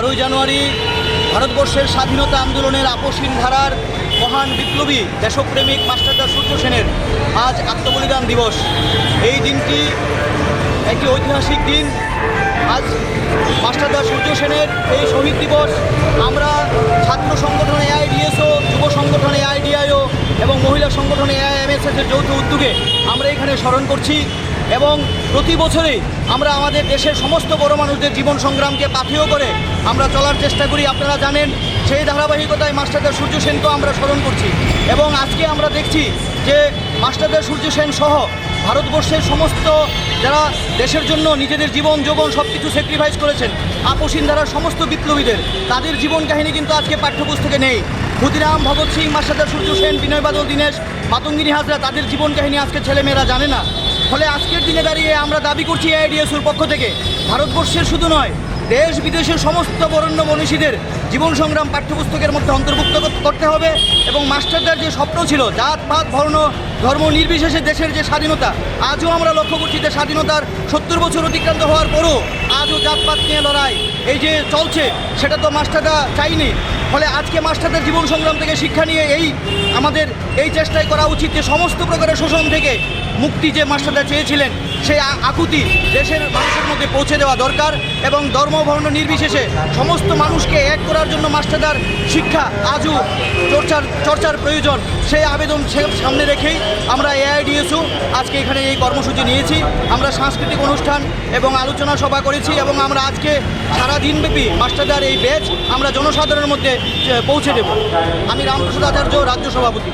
বারোই জানুয়ারি ভারতবর্ষের স্বাধীনতা আন্দোলনের আপসীন ধারার মহান বিপ্লবী দেশপ্রেমিক মাস্টারদা সূর্য সেনের আজ আত্মবলিদান দিবস। এই দিনটি একটি ঐতিহাসিক দিন। আজ মাস্টারদা সূর্য সেনের এই শহীদ দিবস। আমরা ছাত্র সংগঠন এআইডিএসও, যুব সংগঠন এখানে স্মরণ করছি এবং প্রতি বছরেই আমরা আমাদের দেশের সমস্ত বড় মানুষদের জীবন সংগ্রামকে পাথেয় করে আমরা চলার চেষ্টা করি। আপনারা জানেন, সেই ধারাবাহিকতায় মাস্টারদা সূর্য সেনকেও আমরা স্মরণ করছি এবং আজকে আমরা দেখছি যে মাস্টারদা সূর্য সেন সহ ভারতবর্ষের সমস্ত যারা দেশের জন্য নিজেদের জীবন, যৌবন সব কিছু স্যাক্রিফাইস করেছেন, আপসীন ধারার সমস্ত বিপ্লবীদের, তাদের জীবন কাহিনী কিন্তু আজকে পাঠ্যপুস্তকে নেই। ক্ষুদিরাম, ভগৎ সিং মাসাদার সূর্য সেন, বিনয় বাদল, দীনেশ মাতঙ্গিনী হাজরা, তাদের জীবন কাহিনী আজকে ছেলেমেয়েরা জানে না। ফলে আজকের দিনে দাঁড়িয়ে আমরা দাবি করছি এআইডিএসুর পক্ষ থেকে, ভারতবর্ষের শুধু নয়, দেশ, বিদেশের সমস্ত বরণ্য মনীষীদের জীবন সংগ্রাম পাঠ্যপুস্তকের মধ্যে অন্তর্ভুক্ত কর- করতে হবে এবং মাস্টারদের যে স্বপ্ন ছিল, জাত, পাত, বর্ণ ধর্ম নির্বিশেষে দেশের যে স্বাধীনতা, আজও আমরা লক্ষ্য করছি যে স্বাধীনতার সত্তর বছর অতিক্রান্ত হওয়ার পরও আজও জাতপাত নিয়ে লড়াই। এই যে চলছে, সেটা তো মাস্টাররা চাইনি ফলে আজকে মাস্টারদের জীবন সংগ্রাম থেকে শিক্ষা নিয়ে এই আমাদের এই চেষ্টাই করা উচিত যে সমস্ত প্রকারের শোষণ থেকে মুক্তি যে মাস্টাররা চেয়েছিলেন সেই আকুতি দেশের মানুষের মধ্যে পৌঁছে দেওয়া দরকার এবং ধর্ম বর্ণ নির্বিশেষে সমস্ত মানুষকে এক করার জন্য মাস্টারদার শিক্ষা আজও চর্চার চর্চার প্রয়োজন। সেই আবেদন সামনে রেখেই আমরা এআইডিএসও আজকে এখানে এই কর্মসূচি নিয়েছি। আমরা সাংস্কৃতিক অনুষ্ঠান এবং আলোচনা সভা করেছি এবং আমরা আজকে সারা দিনব্যাপী মাস্টারদার এই ব্যাচ আমরা জনসাধারণের মধ্যে পৌঁছে দেব। আমি রামপ্রসাদ আচার্য, রাজ্য সভাপতি।